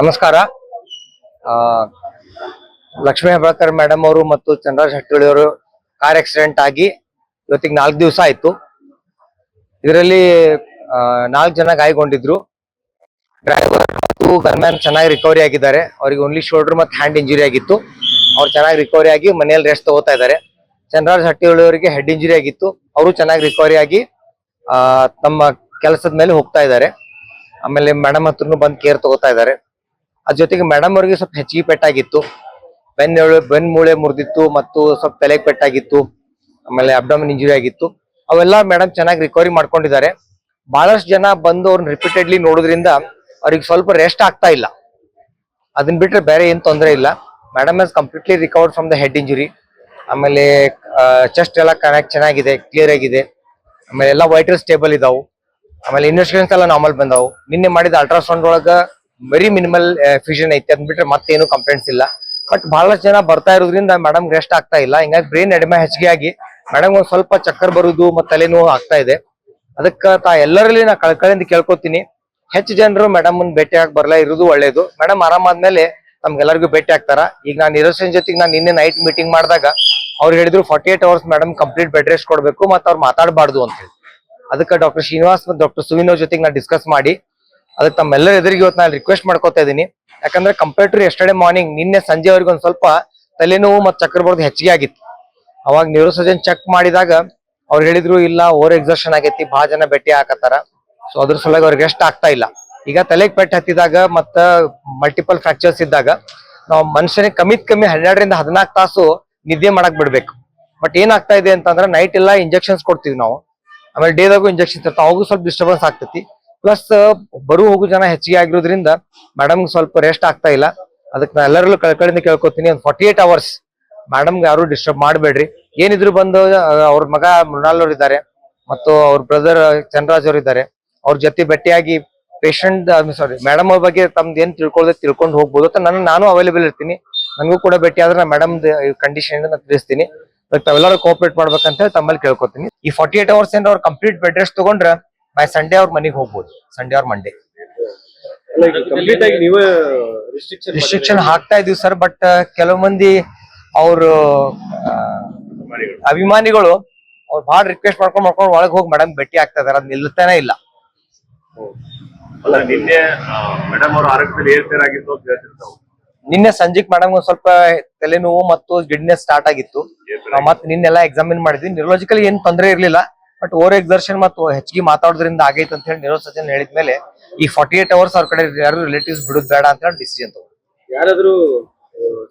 ನಮಸ್ಕಾರ. ಲಕ್ಷ್ಮೀ ಹೆಬ್ಬಾಳ್ಕರ್ ಮೇಡಮ್ ಅವರು ಮತ್ತು ಚಂದ್ರ ಶೆಟ್ಟಿ ಅವರು ಕಾರ್ ಆಕ್ಸಿಡೆಂಟ್ ಆಗಿ ಇವತ್ತಿಗೆ ನಾಲ್ಕು ದಿವಸ ಆಯ್ತು. ಇದರಲ್ಲಿ ನಾಲ್ಕು ಜನ ಗಾಯಗೊಂಡಿದ್ರು. ಡ್ರೈವರ್ ಮತ್ತು ಗನ್ಮ್ಯಾನ್ ಚೆನ್ನಾಗಿ ರಿಕವರಿ ಆಗಿದ್ದಾರೆ. ಅವರಿಗೆ ಓನ್ಲಿ ಶೋಲ್ಡರ್ ಮತ್ತು ಹ್ಯಾಂಡ್ ಇಂಜುರಿ ಆಗಿತ್ತು. ಅವ್ರು ಚೆನ್ನಾಗಿ ರಿಕವರಿ ಆಗಿ ಮನೆಯಲ್ಲಿ ರೆಸ್ಟ್ ತಗೋತಾ ಇದ್ದಾರೆ. ಚಂದ್ರರಾಜ್ ಹಟ್ಟಿಹೊಳಿ ಅವರಿಗೆ ಹೆಡ್ ಇಂಜುರಿ ಆಗಿತ್ತು. ಅವರು ಚೆನ್ನಾಗಿ ರಿಕವರಿ ಆಗಿ ತಮ್ಮ ಕೆಲಸದ ಮೇಲೆ ಹೋಗ್ತಾ ಇದ್ದಾರೆ. ಆಮೇಲೆ ಮೇಡಮ್ ಹತ್ರನು ಬಂದು ಕೇರ್ ತಗೋತಾ ಇದ್ದಾರೆ. ಅದ್ರ ಜೊತೆಗೆ ಮೇಡಮ್ ಅವರಿಗೆ ಸ್ವಲ್ಪ ಹೆಚ್ಚಿಗೆ ಪೆಟ್ಟಾಗಿತ್ತು. ಬೆನ್ನ ಬೆನ್ ಮೂಳೆ ಮುರಿದಿತ್ತು ಮತ್ತು ಸ್ವಲ್ಪ ತಲೆಗೆ ಪೆಟ್ಟಾಗಿತ್ತು, ಆಮೇಲೆ ಅಬ್ಡಮಿನ್ ಇಂಜುರಿ ಆಗಿತ್ತು. ಅವೆಲ್ಲ ಮೇಡಮ್ ಚೆನ್ನಾಗಿ ರಿಕವರಿ ಮಾಡ್ಕೊಂಡಿದ್ದಾರೆ. ಬಹಳಷ್ಟು ಜನ ಬಂದು ಅವ್ರನ್ನ ರಿಪೀಟೆಡ್ಲಿ ನೋಡೋದ್ರಿಂದ ಅವ್ರಿಗೆ ಸ್ವಲ್ಪ ರೆಸ್ಟ್ ಆಗ್ತಾ ಇಲ್ಲ. ಅದನ್ನ ಬಿಟ್ರೆ ಬೇರೆ ಏನ್ ತೊಂದರೆ ಇಲ್ಲ. Madam has completely recovered from the head injury ಆಮೇಲೆ ಚೆಸ್ಟ್ ಎಲ್ಲ ಕನೆಕ್ಟ್ ಚೆನ್ನಾಗಿದೆ ಕ್ಲಿಯರ್ ಆಗಿದೆ. ಆಮೇಲೆ ಎಲ್ಲ ವೈಟಲ್ ಸ್ಟೇಬಲ್ ಇದಾವು. ಆಮೇಲೆ ಇನ್ವೆಸ್ಟಿಗೇಷನ್ಸ್ ಎಲ್ಲ ನಾರ್ಮಲ್ ಬಂದಾವು. ನಿನ್ನೆ ಮಾಡಿದ ಅಲ್ಟ್ರಾಸೌಂಡ್ ಒಳಗ ವೆರಿ ಮಿನಿಮಲ್ ಫ್ಯೂಷನ್ ಐತೆ ಅಂದ್ಬಿಟ್ರೆ ಮತ್ತೇನು ಕಂಪ್ಲೇಂಟ್ಸ್ ಇಲ್ಲ. ಬಟ್ ಬಹಳಷ್ಟು ಜನ ಬರ್ತಾ ಇರೋದ್ರಿಂದ ಮೇಡಮ್ ರೆಸ್ಟ್ ಆಗ್ತಾ ಇಲ್ಲ. ಹಿಂಗಾಗಿ ಬ್ರೈನ್ ಎಡಿಮೆ ಹೆಚ್ಚಿಗೆ ಆಗಿ ಮೇಡಮ್ ಒಂದ್ ಸ್ವಲ್ಪ ಚಕ್ಕರ್ ಬರುದು ಮತ್ತೆ ತಲೆನೋವು ಆಗ್ತಾ ಇದೆ. ಅದಕ್ಕ ತಾ ಎಲ್ಲರಲ್ಲಿ ನಾ ಕಳ್ಕಳಿಂದ ಕೇಳ್ಕೊತೀನಿ. ಹೆಚ್ಚು ಜನರು ಮೇಡಮ್ ಭೇಟಿ ಆಗಿ ಬರಲ್ಲ ಇರೋದು ಒಳ್ಳೇದು. ಮೇಡಮ್ ಆರಾಮಾದ್ಮೇಲೆ ನಮ್ಗೆಲ್ಲರಿಗೂ ಭೇಟಿ ಆಗ್ತಾರ. ಈಗ ನಾನು ನಿರೋಸನ್ ಜೊತೆಗೆ ನಾನು ನಿನ್ನೆ ನೈಟ್ ಮೀಟಿಂಗ್ ಮಾಡಿದಾಗ ಅವ್ರು ಹೇಳಿದ್ರು forty eight hours madam complete bed rest ಕೊಡಬೇಕು ಮತ್ತೆ ಅವ್ರು ಮಾತಾಡಬಾರ್ದು ಅಂತ ಹೇಳಿ. ಅದಕ್ಕೆ ಡಾಕ್ಟರ್ ಶ್ರೀನಿವಾಸ್ ಮತ್ತು ಡಾಕ್ಟರ್ ಸುವಿನೋ ಜೊತೆಗೆ ನಾನು ಡಿಸ್ಕಸ್ ಮಾಡಿ ಅದಕ್ಕೆ ತಮ್ಮೆಲ್ಲರ ಎದುರಿಗೆ ಇವತ್ತು ನಾನು ರಿಕ್ವೆಸ್ಟ್ ಮಾಡ್ಕೊತಾ ಇದ್ದೀನಿ. ಯಾಕಂದ್ರೆ ಕಂಪೇರ್ ಟು ಮಾರ್ನಿಂಗ್ ನಿನ್ನೆ ಸಂಜೆವರೆಗೂ ಒಂದ್ ಸ್ವಲ್ಪ ತಲೆನೋವು ಮತ್ತು ಚಕ್ರ ಬರೋದು ಹೆಚ್ಚಿಗೆ ಆಗಿತ್ತು. ಅವಾಗ ನ್ಯೂರೋಸರ್ಜನ್ ಚೆಕ್ ಮಾಡಿದಾಗ ಅವ್ರು ಹೇಳಿದ್ರು, ಇಲ್ಲ ಓವರ್ ಎಕ್ಸರ್ಷನ್ ಆಗೈತಿ ಬಹಳ ಜನ ಭೇಟಿ ಹಾಕತ್ತಾರ ಸೊ ಅದ್ರ ಸಲುವಾಗಿ ಅವ್ರಿಗೆ ರೆಸ್ಟ್ ಆಗ್ತಾ ಇಲ್ಲ. ಈಗ ತಲೆಗೆ ಪೆಟ್ಟು ಹತ್ತಿದಾಗ ಮತ್ತ ಮಲ್ಟಿಪಲ್ ಫ್ರಾಕ್ಚರ್ಸ್ ಇದ್ದಾಗ ನಾವು ಮನುಷ್ಯನಿಗೆ ಕಮ್ಮಿತ್ ಕಮ್ಮಿ ಹನ್ನೆರಡರಿಂದ ಹದಿನಾಲ್ಕು ತಾಸು ನಿದ್ದೆ ಮಾಡಕ್ ಬಿಡ್ಬೇಕು. ಬಟ್ ಏನಾಗ್ತಾ ಇದೆ ಅಂತಂದ್ರೆ ನೈಟ್ ಎಲ್ಲ ಇಂಜೆಕ್ಷನ್ಸ್ ಕೊಡ್ತೀವಿ ನಾವು. ಆಮೇಲೆ ಡೇದಾಗೂ ಇಂಜೆಕ್ಷನ್ಸ್ ಇರ್ತಾವ. ಅವಾಗೂ ಸ್ವಲ್ಪ ಡಿಸ್ಟರ್ಬೆನ್ಸ್ ಆಗ್ತೈತಿ. ಪ್ಲಸ್ ಬರು ಹೋಗು ಜನ ಹೆಚ್ಚಿಗೆ ಆಗಿರೋದ್ರಿಂದ ಮೇಡಮ್ ಸ್ವಲ್ಪ ರೆಸ್ಟ್ ಆಗ್ತಾ ಇಲ್ಲ. ಅದಕ್ಕೆ ನಾ ಎಲ್ಲರಲ್ಲೂ ಕಳ್ಕಳಿಂದ ಕೇಳ್ಕೊತೀನಿ. ಒಂದು ಫಾರ್ಟಿ ಏಟ್ ಅವರ್ಸ್ ಮೇಡಮ್ಗೆ ಯಾರು ಡಿಸ್ಟರ್ಬ್ ಮಾಡಬೇಡ್ರಿ. ಏನಿದ್ರು ಬಂದು ಅವ್ರ ಮಗ ಮೃಣಾಲ್ ಅವ್ರು ಇದ್ದಾರೆ ಮತ್ತು ಅವ್ರ ಬ್ರದರ್ ಚನ್ರಾಜ್ ಅವ್ರು ಇದ್ದಾರೆ ಅವ್ರ ಜೊತೆ ಭೇಟಿಯಾಗಿ ಪೇಷಂಟ್ ಸಾರಿ ಮೇಡಮ್ ಅವ್ರ ಬಗ್ಗೆ ತಮ್ದು ಏನ್ ತಿಳ್ಕೊಳ್ಳೋದು ತಿಳ್ಕೊಂಡು ಹೋಗ್ಬೋದು. ಅಂತ ನಾನು ನಾನು ಅವೈಲೇಬಲ್ ಇರ್ತೀನಿ. ನನಗೂ ಕೂಡ ಭೇಟಿ ಆದ್ರೆ ಮೇಡಮ್ ಕಂಡೀಷನ್ ನಾನು ತಿಳಿಸ್ತೀನಿ. ತಾವೆಲ್ಲರೂ ಕೋಆಪರೇಟ್ ಮಾಡ್ಬೇಕಂತ ಹೇಳಿ ತಮ್ಮಲ್ಲಿ ಕೇಳ್ಕೊತೀನಿ. ಈ ಫಾರ್ಟಿ ಏಟ್ ಅವರ್ಸ್ ಏನಾರ ಅವ್ರು ಕಂಪ್ಲೀಟ್ ಬೆಡ್ ರೆಸ್ಟ್ ತಗೊಂಡ್ರೆ ಬೈ ಸಂಡೇ ಅವ್ರ ಮನೆಗೆ ಹೋಗ್ಬೋದು. ಸಂಡೇ ಅವ್ರ ಮಂಡೇ ರಿಸ್ಟ್ರಿಕ್ಷನ್ ಹಾಕ್ತಾ ಇದೀವಿ ಸರ್ ಬಟ್ ಕೆಲವು ಮಂದಿ ಅವರು ಅಭಿಮಾನಿಗಳು ಅವ್ರು ಬಹಳ ರಿಕ್ವೆಸ್ಟ್ ಮಾಡ್ಕೊಂಡ್ ಮಾಡ್ಕೊಂಡು ಒಳಗೆ ಹೋಗಿ ಮೇಡಮ್ ಭೇಟಿ ಆಗ್ತಾ ಇದಾರೆ ಅದ್ ನಿಲ್ತಾನೆ ಇಲ್ಲ. ನಿನ್ನೆ ಸಂಜೆ ಸಂಜೆಗ್ ಮೇಡಮ್ ಒಂದ್ ಸ್ವಲ್ಪ ತಲೆನೋವು ಮತ್ತು ಗಿಡ್ನೆಸ್ ಸ್ಟಾರ್ಟ್ ಆಗಿತ್ತು. ಮತ್ತೆ ಮತ್ ನಿನ್ನೆಲ್ಲ ಎಕ್ಸಾಮಿನ್ ಮಾಡಿದ್ವಿ. ನ್ಯೂರೋಲಜಿಕಲ್ ಏನ್ ತೊಂದರೆ ಇರ್ಲಿಲ್ಲ. ಬಟ್ ಓವರ್ ಎಕ್ಸರ್ಷನ್ ಮತ್ತು ಹೆಚ್ಚಿಗೆ ಮಾತಾಡೋದ್ರಿಂದ ಆಗೈತೆ ಅಂತ ಹೇಳಿ ನ್ಯೂರೋಸರ್ಜನ್ ಹೇಳಿದ್ಮೇಲೆ ಈ ಫಾರ್ಟಿ ಏಟ್ ಅವರ್ಸ್ ಅವ್ರ ಕಡೆ ಯಾರು ರಿಲೇಟಿವ್ಸ್ ಬಿಡುದ್ ಬೇಡ ಅಂತ ಹೇಳಿ ಡಿಸಿಷನ್ ತಗೊಂಡು ಯಾರಾದ್ರೂ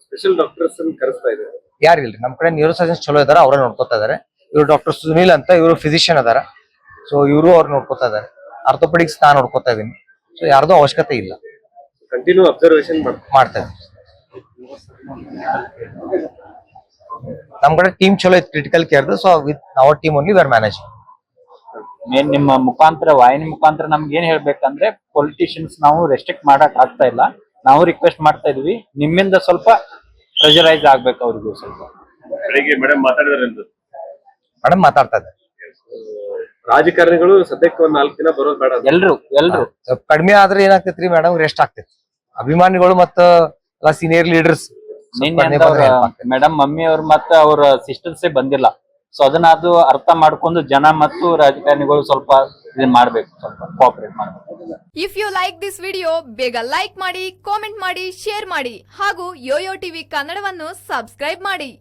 ಸ್ಪೆಷಲ್ ಡಾಕ್ಟರ್ಸ್ ಕರೆಸ್ತಾ ಇದ್ದಾರೆ? ಯಾರು ಇಲ್ರಿ? ನಮ್ ಕಡೆ ನ್ಯೂರೋಸರ್ಜನ್ಸ್ ಚಲೋ ಇದಾರೆ ಅವರೇ ನೋಡ್ಕೊತಾ ಇದಾರೆ. ಇವ್ರು ಡಾಕ್ಟರ್ ಸುನೀಲ್ ಅಂತ ಇವರು ಫಿಸಿಷಿಯನ್ ಅದಾರ. ಸೊ ಇವರು ಅವ್ರು ನೋಡ್ಕೊತಾ ಇದಾರೆ. ಆರ್ಥೋಪೆಡಿಕ್ಸ್ ನಾನು ನೋಡ್ಕೊತಾ ಇದೀನಿ ಸೊ ಯಾರ್ದು ಅವಶ್ಯಕತೆ ಇಲ್ಲ. ಕಂಟಿನ್ಯೂ ಅಬ್ಸರ್ವೇಷನ್ ಮಾಡ್ತಾರೆ ಮಾಡ್ತಾ ಇದ್ದೀನಿ. ನಮ್ ಕಡೆ ಟೀಮ್ ಚಲೋ ಐತಿ critical ಕೇರ್ದು so with our team only were manage main ನಿಮ್ಮ ಮುಖಾಂತರ ವಾಹಿನಿ ಮುಖಾಂತರ ನಮ್ಗೆ ಏನ್ ಹೇಳ್ಬೇಕಂದ್ರೆ ಪೊಲಿಟಿಷಿಯನ್ಸ್ ನಾವು ರೆಸ್ಟ್ರಿಕ್ಟ್ ಮಾಡಕ್ ಆಗ್ತಾ ಇಲ್ಲ. ನಾವು ರಿಕ್ವೆಸ್ಟ್ ಮಾಡ್ತಾ ಇದೀವಿ. ನಿಮ್ಮಿಂದ ಸ್ವಲ್ಪ ಪ್ರೆಷರೈಸ್ ಆಗ್ಬೇಕು ಅವ್ರಿಗೂ ಸ್ವಲ್ಪ. ಬೆಳಿಗ್ಗೆ ಮೇಡಮ್ ಮಾತಾಡಿದಾರೆ ಎಂದು ಮೇಡಮ್ ಮಾತಾಡ್ತಾ ಇದ್ದಾರೆ. ರಾಜಕಾರಣಿಗಳು ಸದ್ಯಕ್ಕೆ ಒಂದ್ ನಾಲ್ಕು ದಿನ ಬರೋದು ಬೇಡ. ಎಲ್ರು ಎಲ್ರು. ಸ್ವಲ್ಪ ಕಡಿಮೆ ಆದ್ರೆ ಏನಾಗ್ತೈತ್ರಿ ಮೇಡಮ್ ರೆಸ್ಟ್ ಆಗ್ತೈತಿ. ಅಭಿಮಾನಿಗಳು ಮತ್ತ ಸೀನಿಯರ್ ಲೀಡರ್ಸ್ ಮೇಡಮ್ ಮಮ್ಮಿ ಅವ್ರ ಮತ್ತ ಅವ್ರ ಸಿಸ್ಟರ್ಸೇ ಬಂದಿಲ್ಲ. ಸೊ ಅದನ್ನ ಅದು ಅರ್ಥ ಮಾಡ್ಕೊಂಡು ಜನ ಮತ್ತು ರಾಜಕಾರಣಿಗಳು ಸ್ವಲ್ಪ ಇದನ್ನ ಮಾಡ್ಬೇಕು, ಸ್ವಲ್ಪ ಕೋಆಪರೇಟ್ ಮಾಡ್ಬೇಕು. If you like this video ಬೇಗ ಲೈಕ್ ಮಾಡಿ ಕಾಮೆಂಟ್ ಮಾಡಿ ಶೇರ್ ಮಾಡಿ ಹಾಗೂ ಯೋಯೋ ಟಿವಿ ಕನ್ನಡವನ್ನು ಸಬ್ಸ್ಕ್ರೈಬ್ ಮಾಡಿ.